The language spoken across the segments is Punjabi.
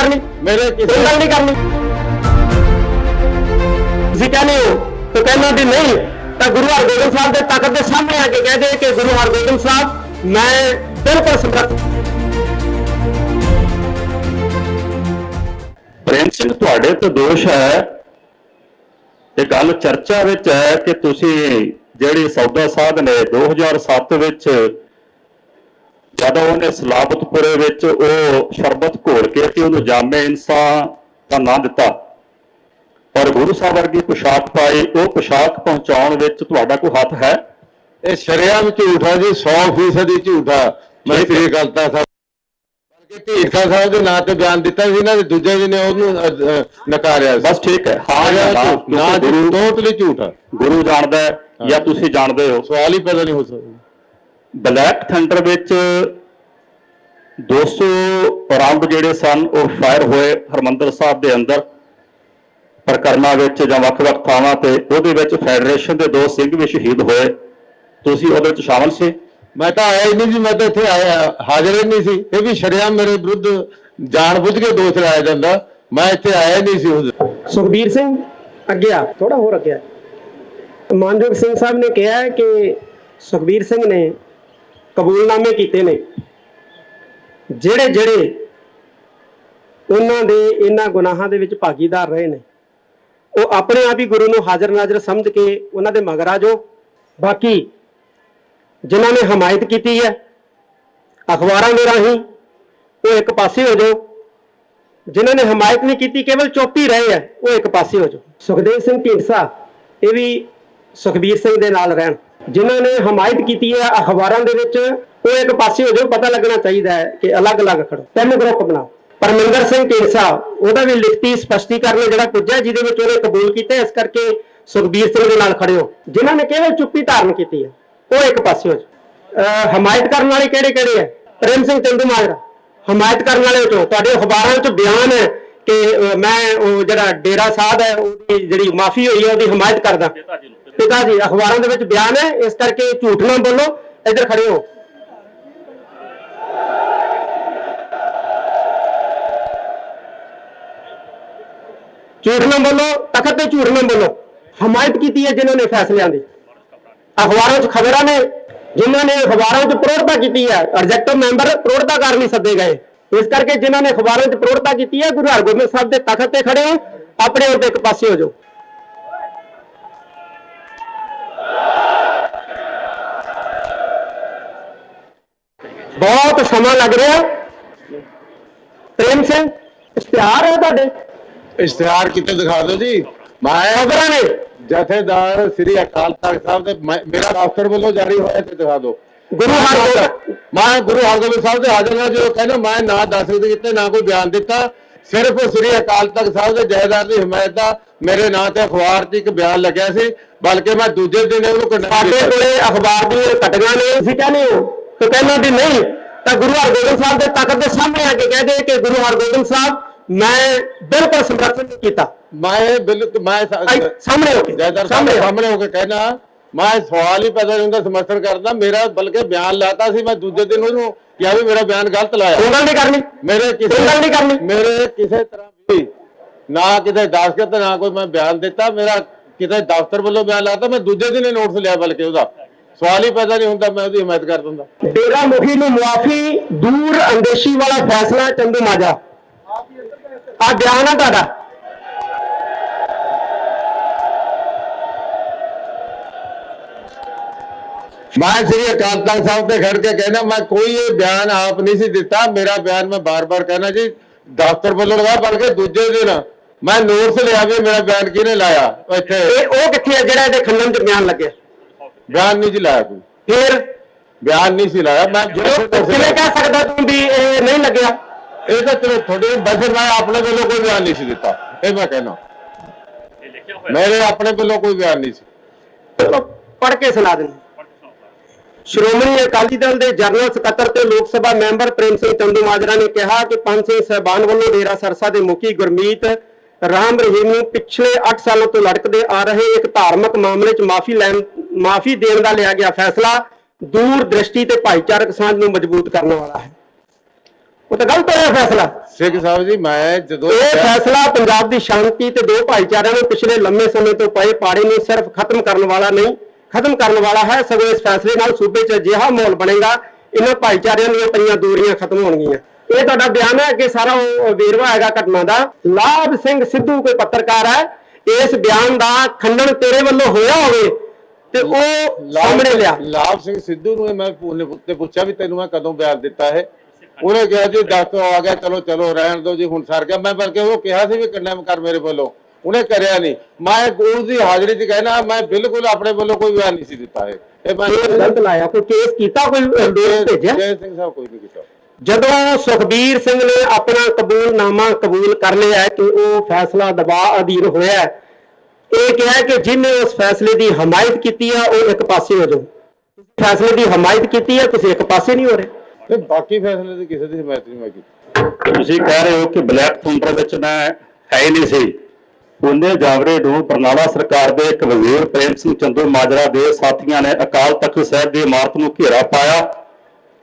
ਕਰਨੀ। ਮੇਰੇ ਕਿਸੇ ਗੱਲ ਨਹੀਂ ਕਰਨੀ। ਤੁਸੀਂ ਕਹਿੰਦੇ ਹੋ ਤਾਂ ਕਹਿੰਦਾ ਵੀ ਨਹੀਂ ਤਾਂ ਗੁਰੂ ਹਰਗੋਬਿੰਦ ਸਾਹਿਬ ਦੇ ਤਖਤ ਦੇ ਸਾਹਮਣੇ ਆ ਕੇ ਕਹਿ ਦੇ ਕਿ ਗੁਰੂ ਹਰਗੋਬਿੰਦ ਸਾਹਿਬ ਮੈਂ ਬਿਲਕੁਲ ਸਮਰੱਥ ਪ੍ਰੇਮ ਸਿੰਘ ਤੁਹਾਡੇ ਤੇ ਦੋਸ਼ ਹੈ। ਇਹ ਗੱਲ ਚਰਚਾ ਵਿੱਚ ਹੈ ਕਿ ਤੁਸੀਂ ਜਿਹੜੀ ਸੌਦਾ ਸਾਧ ਨੇ 2007 ਵਿੱਚ ਜਦੋਂ ਉਹਨੇ ਸਲਾਬਤਪੁਰੇ ਵਿੱਚ ਉਹ ਸ਼ਰਬਤ ਘੋਲ ਕੇ ਤੇ ਉਹਨੂੰ ਜਾਮੇ ਇਨਸਾਨ ਦਾ ਨਾਂ ਦਿੱਤਾ ਪਰ ਗੁਰੂ ਸਾਹਿਬ ਵਰਗੀ ਪੁਸ਼ਾਕ ਪਾਈ ਉਹ ਪੁਸ਼ਾਕ ਪਹੁੰਚਾਉਣ ਵਿੱਚ ਤੁਹਾਡਾ ਕੋਈ ਹੱਥ ਹੈ? ਇਹ ਸ਼ਰਿਆਮ ਝੂਠ ਜੀ 100% ਹੀ ਝੂਠ ਮੈਂ। ਸ੍ਰੀ ਅਕਾਲਤਾ ਸਾਹਿਬ ਬਲਕਿ ਢੀਠਾ ਸਾਹਿਬ ਦੇ ਨਾਂ ਤੇ ਬਿਆਨ ਦਿੱਤਾ ਸੀ ਨਾ ਤੇ ਦੂਜੇ ਦਿਨ ਉਹਨੂੰ ਅ, ਅ, ਨਕਾਰਿਆ ਬਸ ਠੀਕ ਹੈ ਹਾਂ ਜਾਂ ਨਾ ਨਾ ਜੀ ਗੁਰੂ ਟੋਟਲੀ ਝੂਠ ਗੁਰੂ ਜਾਣਦਾ ਹੈ ਜਾਂ ਤੁਸੀਂ ਜਾਣਦੇ ਹੋ? ਸਵਾਲ ਹੀ ਪੈਦਾ ਨਹੀਂ ਹੋ ਸਕਦਾ। ਬਲੈਕ ਥੰਡਰ ਵਿੱਚ 200 ਰਾਉਂਡ ਜਿਹੜੇ ਸਨ ਉਹ ਫਾਇਰ ਹੋਏ ਹਰਮੰਦਰ ਸਾਹਿਬ ਦੇ ਅੰਦਰ ਪ੍ਰਕਰਮਾਂ ਵਿੱਚ ਜਾਂ ਵੱਖ-ਵੱਖ ਥਾਵਾਂ ਤੇ। ਉਹਦੇ ਵਿੱਚ ਫੈਡਰੇਸ਼ਨ ਦੇ ਦੋ ਸਿੰਘ ਵੀ ਸ਼ਹੀਦ ਹੋਏ। ਤੁਸੀਂ ਉਹਦੇ ਵਿੱਚ ਸ਼ਾਮਲ ਸੀ? ਮੈਂ ਤਾਂ ਆਇਆ ਹੀ ਨਹੀਂ ਜੀ ਮੈਂ ਤਾਂ ਇੱਥੇ ਆਇਆ ਹਾਜ਼ਰ ਹੀ ਨਹੀਂ ਸੀ। ਇਹ ਵੀ ਸ਼ਰਿਆਮ ਮੇਰੇ ਵਿਰੁੱਧ ਜਾਣਬੁੱਝ ਕੇ ਦੋਸ਼ ਲਾਇਆ ਜਾਂਦਾ। ਮੈਂ ਇੱਥੇ ਆਇਆ ਹੀ ਨਹੀਂ ਸੀ ਉਸ। ਸੁਖਬੀਰ ਸਿੰਘ ਅੱਗੇ ਆ ਥੋੜਾ ਹੋਰ ਅੱਗੇ ਆ। ਮਾਨਯੋਗ ਸਿੰਘ ਸਾਹਿਬ ਨੇ ਕਿਹਾ ਹੈ ਕਿ ਸੁਖਬੀਰ ਸਿੰਘ ਨੇ ਕਬੂਲਨਾਮੇ ਕੀਤੇ ਨੇ। ਜਿਹੜੇ ਜਿਹੜੇ ਉਹਨਾਂ ਦੇ ਇਹਨਾਂ ਗੁਨਾਹਾਂ ਦੇ ਵਿੱਚ ਭਾਗੀਦਾਰ ਰਹੇ ਨੇ, ਉਹ ਆਪਣੇ ਆਪ ਹੀ ਗੁਰੂ ਨੂੰ ਹਾਜ਼ਰ ਨਾਜ਼ਰ ਸਮਝ ਕੇ ਉਹਨਾਂ ਦੇ ਮਗਰ ਆ ਜਾਓ। ਬਾਕੀ ਜਿਨ੍ਹਾਂ ਨੇ ਹਮਾਇਤ ਕੀਤੀ ਹੈ, ਅਖਬਾਰਾਂ ਦੇ ਰਾਹੀਂ ਉਹ ਇੱਕ ਪਾਸੇ ਹੋ ਜਾਓ। ਜਿਨ੍ਹਾਂ ਨੇ ਹਮਾਇਤ ਨਹੀਂ ਕੀਤੀ, ਕੇਵਲ ਚੁੱਪ ਰਹੇ ਆ ਉਹ ਇੱਕ ਪਾਸੇ ਹੋ ਜਾਓ। ਸੁਖਦੇਵ ਸਿੰਘ ਢੀਂਡਸਾ, ਇਹ ਵੀ ਸੁਖਬੀਰ ਸਿੰਘ ਦੇ ਨਾਲ ਰਹਿਣ। ਜਿਨ੍ਹਾਂ ਨੇ ਹਮਾਇਤ ਕੀਤੀ ਹੈ ਅਖਬਾਰਾਂ ਦੇ ਵਿੱਚ, ਉਹ ਇੱਕ ਪਾਸੇ ਹੋ ਜਾਓ, ਪਤਾ ਲੱਗਣਾ ਚਾਹੀਦਾ ਹੈ ਕਿ ਅਲੱਗ-ਅਲੱਗ ਖੜੋ। ਤਿੰਨ ਗਰੁੱਪ ਬਣਾਓ। ਪਰਮਿੰਦਰ ਸਿੰਘ ਢੀਂਡਸਾ, ਉਹਦਾ ਵੀ ਲਿਖਤੀ ਸਪਸ਼ਟੀਕਰਨ ਜਿਹੜਾ ਪੁੱਜਿਆ, ਜਿਹਦੇ ਵਿੱਚ ਉਹਨੇ ਕਬੂਲ ਕੀਤਾ ਇਸ ਕਰਕੇ ਸੁਖਬੀਰ ਸਿੰਘ ਦੇ ਨਾਲ ਖੜੇ ਹੋ ਜਿਨ੍ਹਾਂ ਨੇ ਕੇਵਲ ਚੁੱਪੀ ਧਾਰਨ ਕੀਤੀ ਹੈ, ਉਹ ਇੱਕ ਪਾਸੇ ਹੋ ਜਾਓ। ਅਹ ਹਮਾਇਤ ਕਰਨ ਵਾਲੇ ਕਿਹੜੇ ਕਿਹੜੇ ਹੈ? ਪ੍ਰੇਮ ਸਿੰਘ ਚੰਦੂਮਾਜਰਾ ਹਮਾਇਤ ਕਰਨ ਵਾਲੇ ਚੋਂ। ਤੁਹਾਡੇ ਅਖਬਾਰਾਂ ਵਿੱਚ ਬਿਆਨ ਹੈ ਕਿ ਮੈਂ ਉਹ ਜਿਹੜਾ ਡੇਰਾ ਸਾਹਿਬ ਹੈ, ਉਹਦੀ ਜਿਹੜੀ ਮਾਫੀ ਹੋਈ ਹੈ, ਉਹਦੀ ਹਮਾਇਤ ਕਰਦਾ। ਪਿਤਾ ਜੀ, ਅਖਬਾਰਾਂ ਦੇ ਵਿੱਚ ਬਿਆਨ ਹੈ, ਇਸ ਕਰਕੇ ਝੂਠ ਨਾ ਬੋਲੋ। ਇੱਧਰ ਖੜੇ ਹੋ। ਝੂਠ ਨਾ ਬੋਲੋ, ਤਖਤ ਤੇ ਝੂਠ ਨਾ ਬੋਲੋ। ਹਮਾਇਤ ਕੀਤੀ ਹੈ ਜਿਨ੍ਹਾਂ ਨੇ ਫੈਸਲਿਆਂ ਦੀ। ਅਖਬਾਰਾਂ 'ਚ ਖਬਰਾਂ ਨੇ, ਜਿਨ੍ਹਾਂ ਨੇ ਅਖਬਾਰਾਂ 'ਚ ਪ੍ਰੋੜਤਾ ਕੀਤੀ ਹੈ। ਐਗਜ਼ੈਕਟਿਵ ਮੈਂਬਰ ਪ੍ਰੋੜਤਾ ਕਰ ਨਹੀਂ ਸੱਦੇ ਗਏ। ਇਸ ਕਰਕੇ ਜਿਨ੍ਹਾਂ ਨੇ ਅਖਬਾਰਾਂ 'ਚ ਪ੍ਰੋੜਤਾ ਕੀਤੀ ਹੈ, ਗੁਰੂ ਹਰਗੋਬਿੰਦ ਸਾਹਿਬ ਦੇ ਤਖਤ ਤੇ ਖੜੇ ਹੋ, ਆਪਣੇ ਉੱਤੇ ਇੱਕ ਪਾਸੇ ਹੋ ਜਾਓ। ਬਹੁਤ ਸਮਾਂ ਲੱਗ ਰਿਹਾ। ਪ੍ਰੇਮ ਸਿੰਘ ਇਸ਼ਤਿਹਾਰ ਹੈ ਤੁਹਾਡੇ? ਇਸ਼ਤਿਹਾਰ ਕਿਤੇ ਦਿਖਾ ਦਿਓ ਜੀ? ਮੈਂ ਖਬਰਾਂ ਨੇ? ਜਥੇਦਾਰ ਸ੍ਰੀ ਅਕਾਲ ਤਖਤ ਸਾਹਿਬ ਦੇ ਮੇਰਾ ਦਫ਼ਤਰ ਵੱਲੋਂ ਜਾਰੀ ਹੋਇਆ ਤੇ ਦਿਖਾ ਦਿਓ। ਗੁਰੂ ਹਰਗੋਬਿੰਦ ਮੈਂ ਗੁਰੂ ਹਰਗੋਬਿੰਦ ਸਾਹਿਬ ਦੇ ਹਾਜ਼ਰ ਹਾਂ ਜੋ ਕਹਿੰਦਾ ਮੈਂ ਨਾ ਦੱਸ ਦਿੱਤੇ ਨਾ ਕੋਈ ਬਿਆਨ ਦਿੱਤਾ। ਸਿਰਫ ਸ੍ਰੀ ਅਕਾਲ ਤਖਤ ਸਾਹਿਬ ਦੇ ਜਥੇਦਾਰ ਦੀ ਹਮਾਇਤ ਦਾ ਮੇਰੇ ਨਾਂ ਤੇ ਅਖਬਾਰ 'ਚ ਇੱਕ ਬਿਆਨ ਲੱਗਿਆ ਸੀ ਬਲਕਿ ਮੈਂ ਦੂਜੇ ਦਿਨ ਉਹਨੂੰ ਕੰਡੈਮ ਸਾਡੇ ਕੀਤਾ। ਕੋਲੇ ਅਖਬਾਰ ਦੀਆਂ ਕਟੀਆਂ ਨੇ। ਤੁਸੀਂ ਕਹਿੰਦੇ ਹੋ ਤੇ ਕਹਿੰਦਾ ਵੀ ਨਹੀਂ ਤਾਂ ਗੁਰੂ ਹਰਗੋਬਿੰਦ ਸਾਹਿਬ ਦੇ ਤਖਤ ਦੇ ਸਾਹਮਣੇ ਆ ਕੇ ਕਹਿ ਦੇ ਕਿ ਗੁਰੂ ਹਰਗੋਬਿੰਦ ਸਾਹਿਬ ਮੈਂ ਬਿਲਕੁਲ ਸਮਰਥਨ ਨਹੀਂ ਕੀਤਾ ਮੈਂ ਬਿਲਕੁਲ ਮੈਂ ਸਾਹਮਣੇ ਹੋ ਕੇ ਸਾਹਿਬ ਸਾਹਮਣੇ ਹੋ ਕੇ। ਸਾਹਮਣੇ ਹੋ ਕੇ ਕਹਿਣਾ ਮੈਂ ਸਵਾਲ ਹੀ ਪੈਦਾ ਹੁੰਦਾ ਸਮਰਥਨ ਕਰਦਾ ਮੇਰਾ ਬਲਕਿ ਬਿਆਨ ਲਾਤਾ ਸੀ ਮੈਂ ਦੂਜੇ ਦਿਨ ਉਹਨੂੰ ਕਿਹਾ ਵੀ ਮੇਰਾ ਬਿਆਨ ਗਲਤ ਲਾਇਆ ਕੋਈ ਗੱਲ ਨਹੀਂ ਕਰਨੀ ਮੇਰੇ ਕਿਸੇ ਗੱਲ ਨਹੀਂ ਕਰਨੀ। ਮੇਰੇ ਕਿਸੇ ਤਰ੍ਹਾਂ ਵੀ ਨਾ ਕਿਤੇ ਦਸਖਤ ਨਾ ਕੋਈ ਮੈਂ ਬਿਆਨ ਦਿੱਤਾ ਮੇਰਾ ਕਿਤੇ ਦਫ਼ਤਰ ਵੱਲੋਂ ਬਿਆਨ ਲਾਤਾ ਮੈਂ ਦੂਜੇ ਦਿਨ ਹੀ ਨੋਟਿਸ ਲਿਆ ਬਲਕਿ ਉਹਦਾ ਸਵਾਲ ਹੀ ਪੈਦਾ ਨਹੀਂ ਹੁੰਦਾ ਮੈਂ ਉਹਦੀ ਹਮਾਇਤ ਕਰ ਦਿੰਦਾ। ਡੇਰਾ ਮੁਖੀ ਨੂੰ ਮੁਆਫੀ ਦੂਰ ਅੰਦੇਸ਼ੀ ਵਾਲਾ ਫੈਸਲਾ ਚੰਦੂ ਮਾਜਾ। ਆ ਬਿਆਨ ਆ ਤੁਹਾਡਾ। ਮੈਂ ਸ੍ਰੀ ਅਕਾਲ ਤਖਤ ਸਾਹਿਬ ਤੇ ਖੜ ਕੇ ਕਹਿਣਾ ਮੈਂ ਕੋਈ ਇਹ ਬਿਆਨ ਆਪ ਨਹੀਂ ਸੀ ਦਿੱਤਾ ਮੇਰਾ ਬਿਆਨ ਮੈਂ ਬਾਰ-ਬਾਰ ਕਹਿਣਾ ਜੀ ਦਫ਼ਤਰ ਵੱਲੋਂ ਲਗਾ ਬਲਕਿ ਦੂਜੇ ਦਿਨ ਮੈਂ ਨੋਟਿਸ ਲਿਆ ਵੀ ਮੇਰਾ ਬਿਆਨ ਕਿਹਨੇ ਲਾਇਆ ਇੱਥੇ? ਇਹ ਉਹ ਕਿੱਥੇ ਹੈ ਜਿਹੜਾ ਇਹਦੇ ਖੰਡਨ ਚ ਬਿਆਨ ਲੱਗਿਆ? ਬਿਆਨ ਨਹੀਂ ਜੀ ਲਾਇਆ ਕੋਈ। ਫਿਰ ਬਿਆਨ ਨਹੀਂ ਸੀ ਲਾਇਆ। ਮੈਂ ਕਿਵੇਂ ਕਹਿ ਸਕਦਾ ਤੂੰ ਵੀ ਇਹ ਨਹੀਂ ਲੱਗਿਆ? ਇਹ ਤਾਂ ਚਲੋ ਤੁਹਾਡੇ ਵੈਸੇ ਮੈਂ ਆਪਣੇ ਵੱਲੋਂ ਕੋਈ ਬਿਆਨ ਨਹੀਂ ਸੀ ਦਿੱਤਾ। ਇਹ ਮੈਂ ਕਹਿਣਾ। ਮੇਰੇ ਆਪਣੇ ਵੱਲੋਂ ਕੋਈ ਬਿਆਨ ਨਹੀਂ ਸੀ। ਚਲੋ ਪੜ੍ਹ ਕੇ ਸੁਣਾ ਦਿੰਦੇ ਸ਼੍ਰੋਮਣੀ ਅਕਾਲੀ ਦਲ ਦੇ ਜਨਰਲ ਸਕੱਤਰ ਤੇ ਲੋਕ ਸਭਾ ਮੈਂਬਰ ਪ੍ਰੇਮ ਸਿੰਘ ਚੰਦੂ ਮਾਜਰਾ ਨੇ ਕਿਹਾ ਕਿ ਪੰਜ ਸਿੰਘ ਸਹਿਬਾਨ ਵੱਲੋਂ ਡੇਰਾ ਸਰਸਾ ਦੇ ਮੁਖੀ ਗੁਰਮੀਤ ਰਾਮ ਰਹੀਮ ਨੂੰ ਪਿਛਲੇ 8 ਸਾਲਾਂ ਤੋਂ ਲੜਕਦੇ ਆ ਰਹੇ ਇੱਕ ਧਾਰਮਿਕ ਮਾਮਲੇ 'ਚ ਮਾਫੀ ਲੈਣ ਮਾਫੀ ਦੇਣ ਦਾ ਲਿਆ ਗਿਆ ਫੈਸਲਾ ਦੂਰ ਦ੍ਰਿਸ਼ਟੀ ਤੇ ਭਾਈਚਾਰਕ ਸਾਂਝ ਨੂੰ ਮਜ਼ਬੂਤ ਕਰਨ ਵਾਲਾ ਹੈ। ਉਹ ਤਾਂ ਗਲਤ ਹੋਇਆ ਫੈਸਲਾ। ਸਿੰਘ ਸਾਹਿਬ ਜੀ ਮੈਂ ਜਦੋਂ ਇਹ ਫੈਸਲਾ ਪੰਜਾਬ ਦੀ ਸ਼ਾਂਤੀ ਤੇ ਦੋ ਭਾਈਚਾਰਿਆਂ ਨੂੰ ਪਿਛਲੇ ਲੰਮੇ ਸਮੇਂ ਤੋਂ ਪਏ ਪਾੜੇ ਨੂੰ ਸਿਰਫ ਖਤਮ ਕਰਨ ਵਾਲਾ ਨਹੀਂ ਖਤਮ ਕਰਨ ਵਾਲਾ ਹੈ। ਸਗੋਂ ਇਸ ਫੈਸਲੇ ਨਾਲ ਸੂਬੇ 'ਚ ਅਜਿਹਾ ਮਾਹੌਲ ਬਣੇਗਾ ਇਹਨਾਂ ਭਾਈਚਾਰਿਆਂ ਦੀਆਂ ਪਈਆਂ ਦੂਰੀਆਂ ਖਤਮ ਹੋਣਗੀਆਂ। ਇਹ ਤੁਹਾਡਾ ਬਿਆਨ ਹੈ ਕਿ ਸਾਰਾ ਉਹ ਵੇਰਵਾ ਹੈਗਾ ਘਟਨਾ ਦਾ। ਲਾਭ ਸਿੰਘ ਸਿੱਧੂ ਕੋਈ ਪੱਤਰਕਾਰ ਹੈ। ਇਸ ਬਿਆਨ ਦਾ ਖੰਡਨ ਤੇਰੇ ਵੱਲੋਂ ਹੋਇਆ ਹੋਵੇ ਤੇ ਉਹ ਸਾਹਮਣੇ ਲਿਆ। ਲਾਭ ਸਿੰਘ ਸਿੱਧੂ ਨੂੰ ਮੈਂ ਉਹਨੇ ਉੱਤੇ ਪੁੱਛਿਆ ਵੀ ਤੈਨੂੰ ਮੈਂ ਕਦੋਂ ਬਿਆਨ ਦਿੱਤਾ ਹੈ ਉਹਨੇ ਕਿਹਾ ਜੀ ਦੱਸ ਤੋਂ ਆ ਗਿਆ ਚਲੋ ਚਲੋ ਰਹਿਣ ਦਿਓ ਜੀ ਹੁਣ ਸਰ ਗਿਆ। ਮੈਂ ਬਲਕਿ ਉਹ ਕਿਹਾ ਸੀ ਵੀ ਕੰਡੈਮ ਕਰ ਮੇਰੇ ਵੱਲੋਂ। ਉਹਨੇ ਕਰਿਆ ਨਹੀਂ। ਮੈਂ ਗੁਰੂ ਦੀ ਹਾਜ਼ਰੀ 'ਚ ਕਹਿਣਾ ਮੈਂ ਬਿਲਕੁਲ ਆਪਣੇ ਵੱਲੋਂ ਕੋਈ ਬਿਆਨ ਨਹੀਂ ਸੀ ਦਿੱਤਾ ਹੈ ਇਹ ਮੈਂ ਗਲਤ ਲਾਇਆ ਕੋਈ ਕੇਸ ਕੀਤਾ ਕੋਈ ਦੋਸ਼ ਭੇਜਿਆ? ਜੈ ਸਿੰਘ ਸਾਹਿਬ ਕੋਈ ਨਹੀਂ ਕੀਤਾ। ਜਦੋਂ ਸੁਖਬੀਰ ਸਿੰਘ ਨੇ ਆਪਣਾ ਕਬੂਲਨਾਮਾ ਕਬੂਲ ਕਰ ਲਿਆ ਕਿ ਉਹ ਫੈਸਲਾ ਦਬਾਅ ਅਧੀਨ ਹੋਇਆ ਹੈ, ਇਹ ਕਿਹਾ ਹੈ ਕਿ ਜਿਹਨੇ ਉਸ ਫੈਸਲੇ ਦੀ ਹਮਾਇਤ ਕੀਤੀ ਹੈ ਉਹ ਇੱਕ ਪਾਸੇ ਹੋ ਜਾਓ। ਫੈਸਲੇ ਦੀ ਹਮਾਇਤ ਕੀਤੀ ਹੈ ਤੁਸੀਂ ਇੱਕ ਪਾਸੇ ਨਹੀਂ ਹੋ ਰਹੇ। ਤੇ ਬਾਕੀ ਫੈਸਲੇ ਦੀ ਕਿਸੇ ਦੀ ਹਮਾਇਤ ਨਹੀਂ ਮੈਂ ਕੀਤੀ। ਤੁਸੀਂ ਕਹਿ ਰਹੇ ਹੋ ਕਿ ਬਲੈਕ ਥੰਡਰ ਵਿੱਚ ਮੈਂ ਹੈ ਹੀ ਨਹੀਂ ਸੀ। ਉਹਨੇ ਜਾਵਰੇ ਨੂੰ ਬਰਨਾਲਾ ਸਰਕਾਰ ਦੇ ਇੱਕ ਵਜ਼ੀਰ ਪ੍ਰੇਮ ਸਿੰਘ ਚੰਦੂ ਮਾਜਰਾ ਦੇ ਸਾਥੀਆਂ ਨੇ ਅਕਾਲ ਤਖਤ ਸਾਹਿਬ ਦੀ ਇਮਾਰਤ ਨੂੰ ਘੇਰਾ ਪਾਇਆ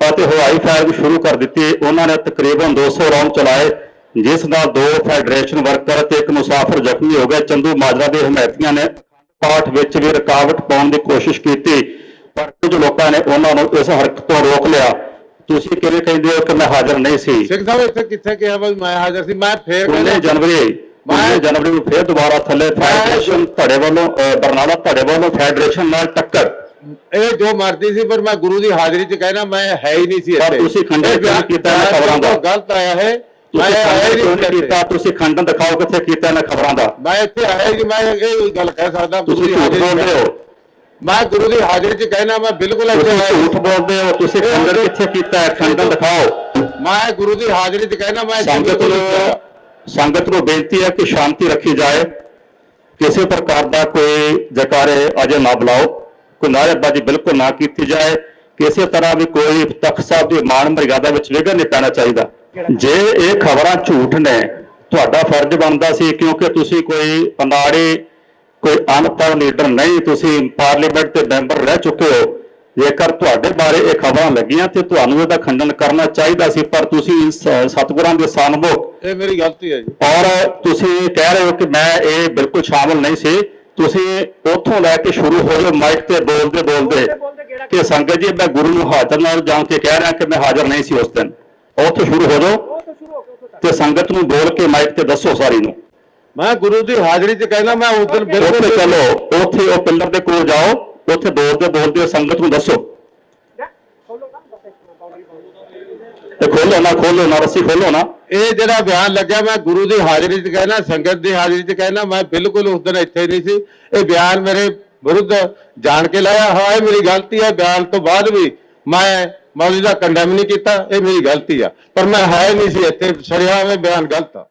ਅਤੇ ਹਵਾਈ ਫਾਇਰਿੰਗ ਸ਼ੁਰੂ ਕਰ ਦਿੱਤੀ। ਉਹਨਾਂ ਨੇ ਤਕਰੀਬਨ 200 ਰਾਉਂਡ ਚਲਾਏ। ਜਿਸ ਨਾਲ ਦੋ ਫੈਡਰੇਸ਼ਨ ਵਰਕਰ ਤੇ ਇੱਕ ਮੁਸਾਫਰ ਜ਼ਖਮੀ ਹੋ ਗਏ। ਚੰਦੂ ਮਾਜਰਾ ਦੇ ਹਮਾਇਤੀਆਂ ਨੇ ਪਾਠ ਵਿੱਚ ਵੀ ਰੁਕਾਵਟ ਪਾਉਣ ਦੀ ਕੋਸ਼ਿਸ਼ ਕੀਤੀ ਪਰ ਕੁਝ ਲੋਕਾਂ ਨੇ ਉਹਨਾਂ ਨੂੰ ਇਸ ਹਰਕਤ ਤੋਂ ਰੋਕ ਲਿਆ। ਤੁਸੀਂ ਕਿਵੇਂ ਕਹਿੰਦੇ ਹੋ ਕਿ ਮੈਂ ਹਾਜ਼ਰ ਨਹੀਂ ਸੀ? ਸਿੰਘ ਸਾਹਿਬ ਇੱਥੇ ਕਿੱਥੇ ਕਿਹਾ ਵੀ ਮੈਂ ਹਾਜ਼ਰ ਸੀ? ਮੈਂ ਫੇਰ 19 ਕਹਿੰਦਾ ਜਨਵਰੀ 19 ਜਨਵਰੀ ਨੂੰ ਫੇਰ ਦੁਬਾਰਾ ਥੱਲੇ ਫੈਡਰੇਸ਼ਨ ਧੜੇ ਵੱਲੋਂ ਬਰਨਾਲਾ ਧੜੇ ਵੱਲੋਂ ਫੈਡਰੇਸ਼ਨ ਨਾਲ ਟੱਕਰ। ਇਹ ਜੋ ਮਰਜ਼ੀ ਸੀ ਪਰ ਮੈਂ ਗੁਰੂ ਦੀ ਹਾਜ਼ਰੀ 'ਚ ਕਹਿਣਾ ਮੈਂ ਹੈ ਹੀ ਨਹੀਂ ਸੀ ਪਰ ਇੱਥੇ। ਤੁਸੀਂ ਖੰਡਨ ਕੀਤਾ ਖਬਰਾਂ ਦਾ? ਗਲਤ ਆਇਆ ਹੈ। ਮੈਂ ਆਇਆ ਖੰਡਨ ਕਿਉਂ ਕੀਤਾ? ਤੁਸੀਂ ਖੰਡਨ ਦਿਖਾਓ ਕਿੱਥੇ ਕੀਤਾ ਇਹਨਾਂ ਖਬਰਾਂ ਦਾ। ਮੈਂ ਇੱਥੇ ਆਇਆ ਜੀ ਮੈਂ ਇਹ ਗੱਲ ਕਹਿ ਸਕਦਾ ਤੁਸੀਂ ਝੂਠ ਬੋਲਦੇ ਹੋ। ਮੈਂ ਗੁਰੂ ਦੀ ਹਾਜ਼ਰੀ 'ਚ ਕਹਿਣਾ ਮੈਂ ਬਿਲਕੁਲ ਇੱਥੇ ਤੁਸੀਂ ਆਇਆ ਝੂਠ ਬੋਲਦੇ ਹੋ ਤੁਸੀਂ ਖੰਡਨ ਕਿੱਥੇ ਕੀਤਾ ਹੈ? ਖੰਡਨ ਦਿਖਾਓ। ਮੈਂ ਗੁਰੂ ਦੀ ਹਾਜ਼ਰੀ 'ਚ ਕਹਿਣਾ ਮੈਂ ਸੰਗਤ ਨੂੰ ਸੰਗਤ ਨੂੰ ਬੇਨਤੀ ਹੈ ਕਿ ਸ਼ਾਂਤੀ ਰੱਖੀ ਜਾਏ। ਕਿਸੇ ਪ੍ਰਕਾਰ ਦਾ ਕੋਈ ਜਕਾਰੇ ਅਜੇ ਨਾ ਬੁਲਾਓ। ਕੋਈ ਨਾਅਰੇਬਾਜ਼ੀ ਬਿਲਕੁਲ ਨਾ ਕੀਤੀ ਜਾਏ। ਕਿਸੇ ਤਰ੍ਹਾਂ ਵੀ ਕੋਈ ਤਖਤ ਸਾਹਿਬ ਦੀ ਮਾਨ ਮਰਿਆਦਾ ਵਿੱਚ ਵਿਘਨ ਨਹੀਂ ਪੈਣਾ ਚਾਹੀਦਾ। ਜੇ ਇਹ ਖਬਰਾਂ ਝੂਠ ਨੇ ਤੁਹਾਡਾ ਫਰਜ਼ ਬਣਦਾ ਸੀ ਕਿਉਂਕਿ ਤੁਸੀਂ ਕੋਈ ਪੰਡਾੜੇ ਕੋਈ ਅਨਪੜ੍ਹ ਲੀਡਰ ਨਹੀਂ ਤੁਸੀਂ ਪਾਰਲੀਮੈਂਟ ਦੇ ਮੈਂਬਰ ਰਹਿ ਚੁੱਕੇ ਹੋ। ਜੇਕਰ ਤੁਹਾਡੇ ਬਾਰੇ ਇਹ ਖਬਰਾਂ ਲੱਗੀਆਂ ਤੇ ਤੁਹਾਨੂੰ ਇਹਦਾ ਖੰਡਨ ਕਰਨਾ ਚਾਹੀਦਾ ਸੀ ਪਰ ਤੁਸੀਂ ਸਤਿਗੁਰਾਂ ਦੇ ਸਨਮੁਖ ਇਹ ਮੇਰੀ ਗਲਤੀ ਹੈ ਜੀ। ਔਰ ਤੁਸੀਂ ਇਹ ਕਹਿ ਰਹੇ ਹੋ ਕਿ ਮੈਂ ਇਹ ਬਿਲਕੁਲ ਸ਼ਾਮਲ ਨਹੀਂ ਸੀ। ਤੁਸੀਂ ਉੱਥੋਂ ਲੈ ਕੇ ਸ਼ੁਰੂ ਹੋ ਜਾਓ ਮਾਈਕ ਤੇ ਬੋਲਦੇ ਬੋਲਦੇ ਕਿ ਸੰਗਤ ਜੀ ਮੈਂ ਗੁਰੂ ਨੂੰ ਹਾਜ਼ਰ ਨਾਲ ਜਾਣ ਕੇ ਕਹਿ ਰਿਹਾ ਕਿ ਮੈਂ ਹਾਜ਼ਰ ਨਹੀਂ ਸੀ ਉਸ ਦਿਨ। ਉੱਥੋਂ ਸ਼ੁਰੂ ਹੋ ਜਾਓ ਤੇ ਸੰਗਤ ਨੂੰ ਬੋਲ ਕੇ ਮਾਈਕ ਤੇ ਦੱਸੋ ਸਾਰੀ ਨੂੰ। ਮੈਂ ਗੁਰੂ ਦੀ ਹਾਜ਼ਰੀ 'ਚ ਕਹਿਣਾ ਮੈਂ ਉਸ ਦਿਨ ਬਿਲਕੁਲ ਚਲੋ ਉੱਥੇ ਉਹ ਪਿੱਲਰ ਦੇ ਕੋਲ ਜਾਓ ਉੱਥੇ ਬੋਲਦੇ ਬੋਲਦੇ ਸੰਗਤ ਨੂੰ ਦੱਸੋ। ਤੇ ਖੋਲੋ ਨਾ ਖੋਲੋ ਨਾ ਰੱਸੀ ਖੋਲੋ ਨਾ। ਇਹ ਜਿਹੜਾ ਬਿਆਨ ਲੱਗਿਆ ਮੈਂ ਗੁਰੂ ਦੀ ਹਾਜ਼ਰੀ 'ਚ ਕਹਿਣਾ ਸੰਗਤ ਦੀ ਹਾਜ਼ਰੀ 'ਚ ਕਹਿਣਾ ਮੈਂ ਬਿਲਕੁਲ ਉਸ ਦਿਨ ਇੱਥੇ ਨਹੀਂ ਸੀ। ਇਹ ਬਿਆਨ ਮੇਰੇ ਵਿਰੁੱਧ ਜਾਣ ਕੇ ਲਾਇਆ। ਹੋਇਆ ਹੈ ਮੇਰੀ ਗਲਤੀ ਹੈ। ਬਿਆਨ ਤੋਂ ਬਾਅਦ ਵੀ ਮੈਂ ਮੌਲਵੀ ਦਾ ਕੰਡੈਮ ਨਹੀਂ ਕੀਤਾ, ਇਹ ਮੇਰੀ ਗਲਤੀ ਆ। ਪਰ ਮੈਂ ਹੈ ਨਹੀਂ ਸੀ ਇੱਥੇ ਸ਼ਰਿਆਮ ਇਹ ਬਿਆਨ ਗਲਤ ਆ।